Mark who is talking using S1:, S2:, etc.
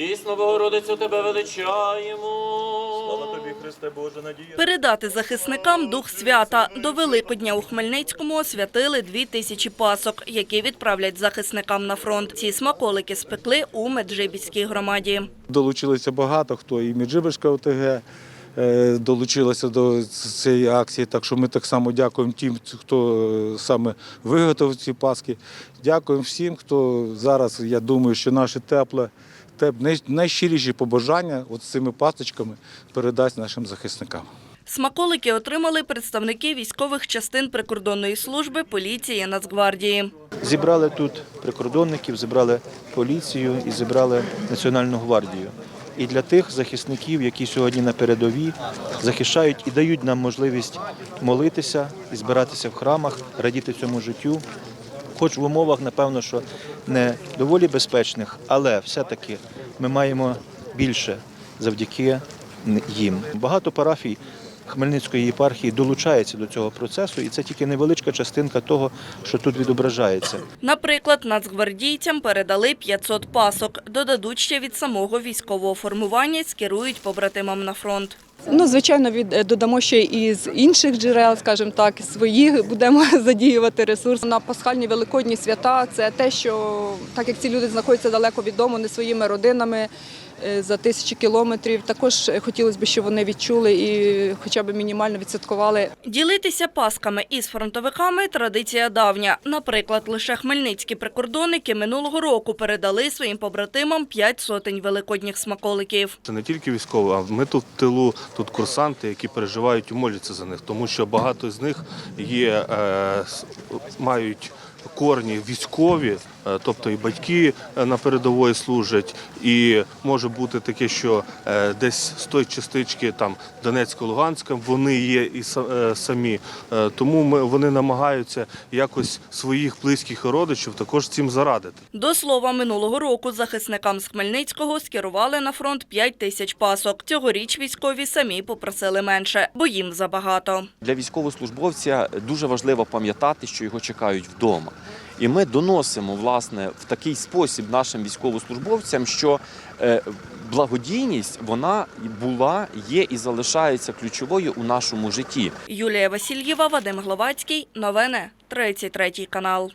S1: Дійсно, Богородицю тебе величаємо.
S2: Слава тобі, Христе Боже, надія.
S3: Передати захисникам дух свята. До Великодня у Хмельницькому освятили дві тисячі пасок, які відправлять захисникам на фронт. Ці смаколики спекли у Меджибіській громаді.
S4: Долучилися багато хто і Меджибишська ОТГ е, долучилася до цієї акції. Так що ми так само дякуємо тим, хто е, саме виготовив ці паски. Дякуємо всім, хто зараз, я думаю, що наше тепле, найщиріші побажання от з цими пасочками передасть нашим захисникам.
S3: Смаколики отримали представники військових частин прикордонної служби, поліції, Нацгвардії.
S2: Зібрали тут прикордонників, зібрали поліцію і зібрали Національну гвардію. І для тих захисників, які сьогодні на передовій захищають і дають нам можливість молитися і збиратися в храмах, радіти цьому життю. Хоч в умовах, напевно, що не доволі безпечних, але все-таки ми маємо більше завдяки їм. Багато парафій Хмельницької єпархії долучається до цього процесу, і це тільки невеличка частинка того, що тут відображається.
S3: Наприклад, нацгвардійцям передали 500 пасок. Додадуть ще від самого військового формування, скерують побратимам на фронт.
S5: Ну, звичайно, від е, додамо ще і з інших джерел, скажімо так, своїх будемо задіювати ресурс. На пасхальні великодні свята це те, що так як ці люди знаходяться далеко від дому, не своїми родинами за тисячі кілометрів. Також е, хотілося б, щоб вони відчули і хоча б мінімально відсвяткували
S3: Ділитися пасками із фронтовиками – традиція давня. Наприклад, лише хмельницькі прикордонники минулого року передали своїм побратимам п'ять сотень великодніх смаколиків.
S6: Це не тільки військові, а ми тут в тилу, тут курсанти, які переживають і моляться за них, тому що багато з них є, е, мають корні військові, е, тобто і батьки е, на передової служать, і може бути таке, що е, десь з тої частички там Донецька-Луганська вони є і е, самі. Е, Тому ми, вони намагаються якось своїх близьких і родичів також цим зарадити.
S3: До слова, минулого року захисникам з Хмельницького скерували на фронт 5 тисяч пасок. Цьогоріч військові самі попросили менше, бо їм забагато.
S7: Для військовослужбовця дуже важливо пам'ятати, що його чекають вдома. І ми доносимо власне в такий спосіб нашим військовослужбовцям, що е, благодійність вона була, є і залишається ключовою у нашому житті.
S3: Юлія Васильєва, Вадим Гловацький. Новини 33 канал.